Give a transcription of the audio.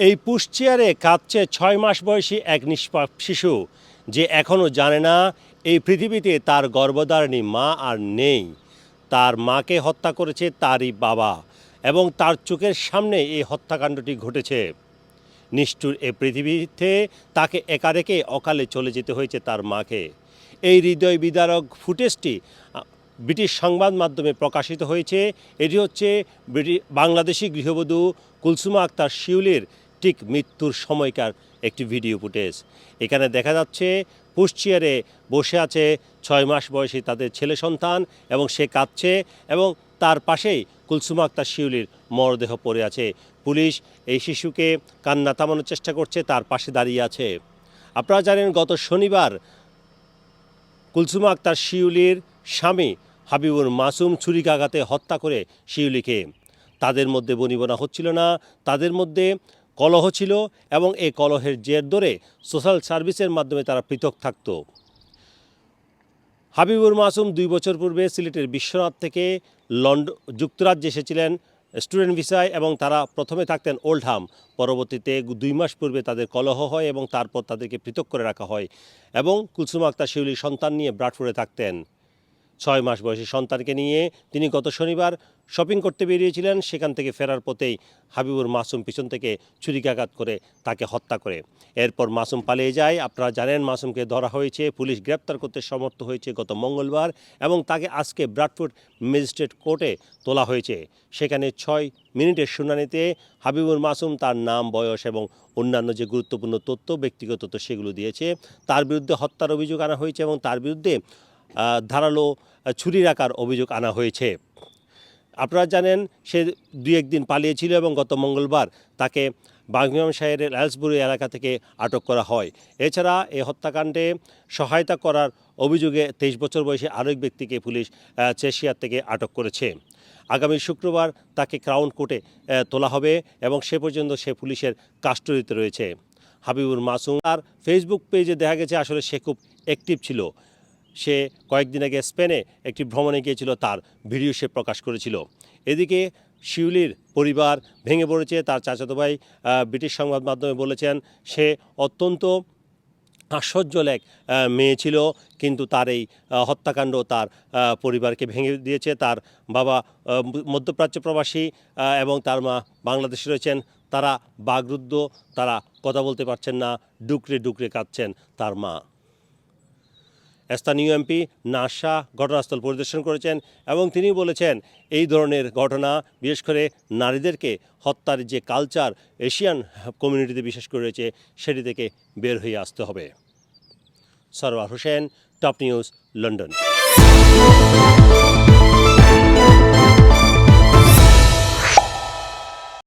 এই পুষ্চিয়ারে কাঁদছে ছয় মাস বয়সী এক নিষ্পাপ শিশু, যে এখনও জানে না এই পৃথিবীতে তার গর্ভধারিণী মা আর নেই। তার মাকে হত্যা করেছে তারই বাবা এবং তার চোখের সামনে এই হত্যাকাণ্ডটি ঘটেছে। নিষ্ঠুর এ পৃথিবীতে তাকে একা রেখে অকালে চলে যেতে হয়েছে তার মাকে। এই হৃদয় বিদারক ফুটেজটি ব্রিটিশ সংবাদ মাধ্যমে প্রকাশিত হয়েছে। এটি হচ্ছে বাংলাদেশি গৃহবধূ কুলসুমা আক্তার শিউলির ঠিক মৃত্যুর সময়কার একটি ভিডিও ফুটেজ। এখানে দেখা যাচ্ছে পুষ্চিয়ারে বসে আছে ছয় মাস বয়সী তাদের ছেলে সন্তান এবং সে কাঁদছে এবং তার পাশেই কুলসুমা আক্তার শিউলির মরদেহ পড়ে আছে। পুলিশ এই শিশুকে কান্না থামানোর চেষ্টা করছে, তার পাশে দাঁড়িয়ে আছে। আপনারা জানেন, গত শনিবার কুলসুমা আক্তার শিউলির স্বামী হাবিবুর মাসুম ছুরিকাঘাতে হত্যা করে শিউলিকে। তাদের মধ্যে বনিবনা হচ্ছিল না, তাদের মধ্যে কলহ ছিল এবং এই কলহের জের ধরে সোশ্যাল সার্ভিসের মাধ্যমে তারা পৃথক থাকত। হাবিবুর মাসুম দুই বছর পূর্বে সিলেটের বিশ্বনাথ থেকে লন্ডন যুক্তরাজ্যে এসেছিলেন স্টুডেন্ট ভিসায় এবং তারা প্রথমে থাকতেন ওল্ডহাম। পরবর্তীতে দুই মাস পূর্বে তাদের কলহ হয় এবং তারপর তাদেরকে পৃথক করে রাখা হয় এবং কুলসুম আক্তার শিউলির সন্তান নিয়ে ব্রাডফোর্ডে থাকতেন। ছয় মাস বয়সী সন্তানকে নিয়ে তিনি গত শনিবার শপিং করতে বেরিয়েছিলেন। সেখান থেকে ফেরার পথেই হাবিবুর মাসুম পিছন থেকে ছুরিকাঘাত করে তাকে হত্যা করে। এরপর মাসুম পালিয়ে যায়। আপনারা জানেন মাসুমকে ধরা হয়েছে, পুলিশ গ্রেপ্তার করতে সমর্থ হয়েছে গত মঙ্গলবার এবং তাকে আজকে ব্রাডফোর্ড ম্যাজিস্ট্রেট কোর্টে তোলা হয়েছে। সেখানে ছয় মিনিটের শুনানিতে হাবিবুর মাসুম তার নাম, বয়স এবং অন্যান্য যে গুরুত্বপূর্ণ তথ্য, ব্যক্তিগত তথ্য সেগুলো দিয়েছে। তার বিরুদ্ধে হত্যার অভিযোগ আনা হয়েছে এবং তার বিরুদ্ধে ধারালো আহ, ছুরি রাখার অভিযোগ আনা হয়েছে। আপনারা জানেন সে দুই একদিন পালিয়েছিল এবং গত মঙ্গলবার তাকে বাংলাম শাহের লালসবুরি এলাকা থেকে আটক করা হয়। এছাড়া এই হত্যাকাণ্ডে সহায়তা করার অভিযোগে তেইশ বছর বয়সী আরেক ব্যক্তিকে পুলিশ চেশিয়ার থেকে আটক করেছে। আগামী শুক্রবার তাকে ক্রাউন কোর্টে তোলা হবে এবং সে পর্যন্ত সে পুলিশের কাস্টডিতে রয়েছে। হাবিবুর মাসুম আর ফেসবুক পেজে দেখা গেছে আসলে সে খুব অ্যাক্টিভ ছিল। সে কয়েকদিন আগে স্পেনে একটি ভ্রমণে গিয়েছিল, তার ভিডিও সে প্রকাশ করেছিল। এদিকে শিউলির পরিবার ভেঙে পড়েছে, তার চাচাতো ভাই ব্রিটিশ সংবাদ মাধ্যমে বলেছেন, সে অত্যন্ত আশ্চর্যল এক মেয়ে ছিল, কিন্তু তার এই হত্যাকাণ্ড তার পরিবারকে ভেঙে দিয়েছে। তার বাবা মধ্যপ্রাচ্য প্রবাসী এবং তার মা বাংলাদেশে রয়েছেন। তারা বাগরুদ্ধ, তারা কথা বলতে পারছেন না, ডুকরে ডুকরে কাঁদছেন তার মা। স্থানীয় এমপি নাসা ঘটনাস্থল পরিদর্শন করেছেন এবং তিনি বলেছেন, এই ধরনের ঘটনা, বিশেষ করে নারীদেরকে হত্যার যে কালচার এশিয়ান কমিউনিটিতে বিশেষ করে রয়েছে, সেটি থেকে বের হয়ে আসতে হবে। Sarwar Hossain top news London